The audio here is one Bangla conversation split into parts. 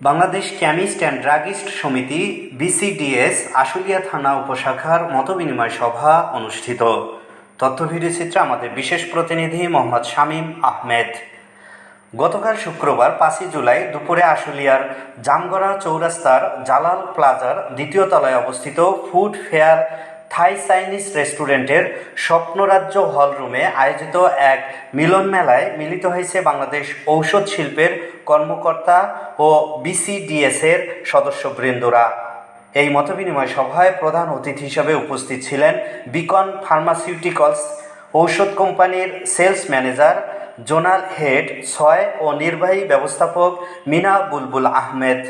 বাংলাদেশ কেমিস্ট অ্যান্ড ড্রাগিস্ট সমিতি, বিসিডিএস, আশুলিয়া থানা উপশাখার মতবিনিময় সভা অনুষ্ঠিত। তথ্য ভিডিও চিত্রে আমাদের বিশেষ প্রতিনিধি মোহাম্মদ শামীম আহমেদ। গতকাল শুক্রবার পাঁচই জুলাই দুপুরে আশুলিয়ার জামগড়া চৌরাস্তার জালাল প্লাজার দ্বিতীয় তলায় অবস্থিত ফুড ফেয়ার থাই চাইনিজ রেস্টুরেন্টের স্বপ্নরাজ্য হলরুমে আয়োজিত এক মিলন মেলায় মিলিত হয়েছে বাংলাদেশ ঔষধ শিল্পের কর্মকর্তা ও বিসিডিএসের সদস্যবৃন্দরা। এই মতবিনিময় সভায় প্রধান অতিথি হিসেবে উপস্থিত ছিলেন বিকন ফার্মাসিউটিক্যালস ঔষধ কোম্পানির সেলস ম্যানেজার, জোনাল হেড, ছয় ও নির্বাহী ব্যবস্থাপক মিনা বুলবুল আহমেদ।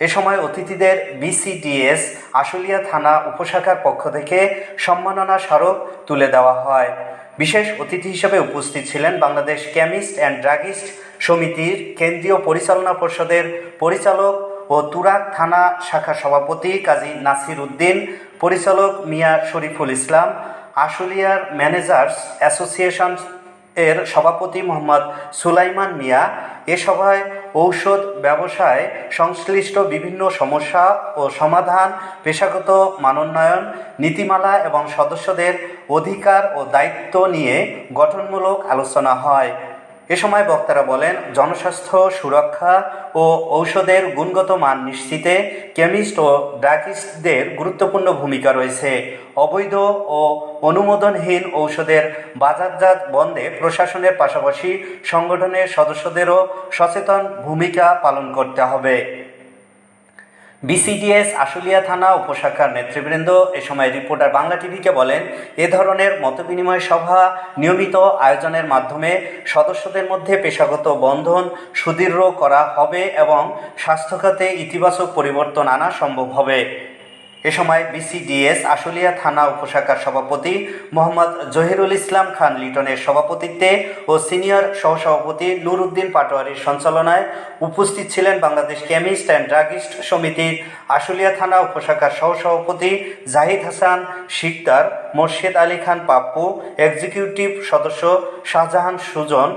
এ সময় অতিথিদের বিসিডিএস আশুলিয়া থানা উপশাখার পক্ষ থেকে সম্মাননা স্মারক তুলে দেওয়া হয়। বিশেষ অতিথি হিসেবে উপস্থিত ছিলেন বাংলাদেশ কেমিস্ট অ্যান্ড ড্রাগিস্ট সমিতির কেন্দ্রীয় পরিচালনা পরিষদের পরিচালক ও তুরাক থানা শাখা সভাপতি কাজী নাসির উদ্দিন, পরিচালক মিয়া শরীফুল ইসলাম, আশুলিয়ার ম্যানেজার্স অ্যাসোসিয়েশন এর সভাপতি মোহাম্মদ সুলাইমান মিয়া। এ সভায় ঔষধ ব্যবসায় সংশ্লিষ্ট বিভিন্ন সমস্যা ও সমাধান, পেশাগত মানোন্নয়ন, নীতিমালা এবং সদস্যদের অধিকার ও দায়িত্ব নিয়ে গঠনমূলক আলোচনা হয়। এ সময় বক্তারা বলেন, জনস্বাস্থ্য, সুরক্ষা ও ঔষধের গুণগত মান নিশ্চিতে কেমিস্ট ও ড্রাগিস্টদের গুরুত্বপূর্ণ ভূমিকা রয়েছে। অবৈধ ও অনুমোদনহীন ঔষধের বাজারজাত বন্ধে প্রশাসনের পাশাপাশি সংগঠনের সদস্যদেরও সচেতন ভূমিকা পালন করতে হবে। বিসিডিএস আশুলিয়া থানা উপশাখার নেতৃবৃন্দ, এ সময় রিপোর্টার বাংলা টিভিকে বলেন, এ ধরনের মতবিনিময় সভা নিয়মিত আয়োজনের মাধ্যমে সদস্যদের মধ্যে পেশাগত বন্ধন সুদৃঢ় করা হবে এবং স্বাস্থ্যখাতে ইতিবাচক পরিবর্তন আনা সম্ভব হবে। এ সময় বিসিডিএস আশুলিয়া থানা উপশাখার সভাপতি মোহাম্মদ জহিরুল ইসলাম খান লিটনের সভাপতিত্বে ও সিনিয়র সহসভাপতি নুর উদ্দিন পাটোয়ারির সঞ্চালনায় উপস্থিত ছিলেন বাংলাদেশ কেমিস্ট অ্যান্ড ড্রাগিস্ট সমিতির আশুলিয়া থানা উপশাখার সহসভাপতি জাহিদ হাসান, শিকদার, মোর্শেদ আলী খান পাপ্পু, এক্সিকিউটিভ সদস্য শাহজাহান সুজন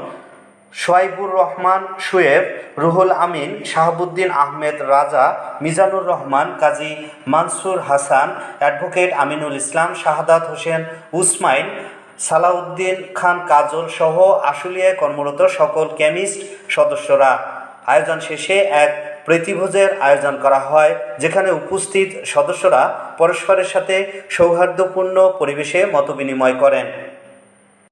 সোয়াইবুর রহমান শুয়েব রুহুল আমিন, শাহাবুদ্দিন আহমেদ, রাজা, মিজানুর রহমান, কাজী মানসুর হাসান, অ্যাডভোকেট আমিনুল ইসলাম, শাহাদাত হোসেন উসমাইল সালাউদ্দিন খান কাজল সহ আশুলিয়ায় কর্মরত সকল কেমিস্ট সদস্যরা। আয়োজন শেষে এক প্রীতিভোজের আয়োজন করা হয়, যেখানে উপস্থিত সদস্যরা পরস্পরের সাথে সৌহার্দ্যপূর্ণ পরিবেশে মতবিনিময় করেন।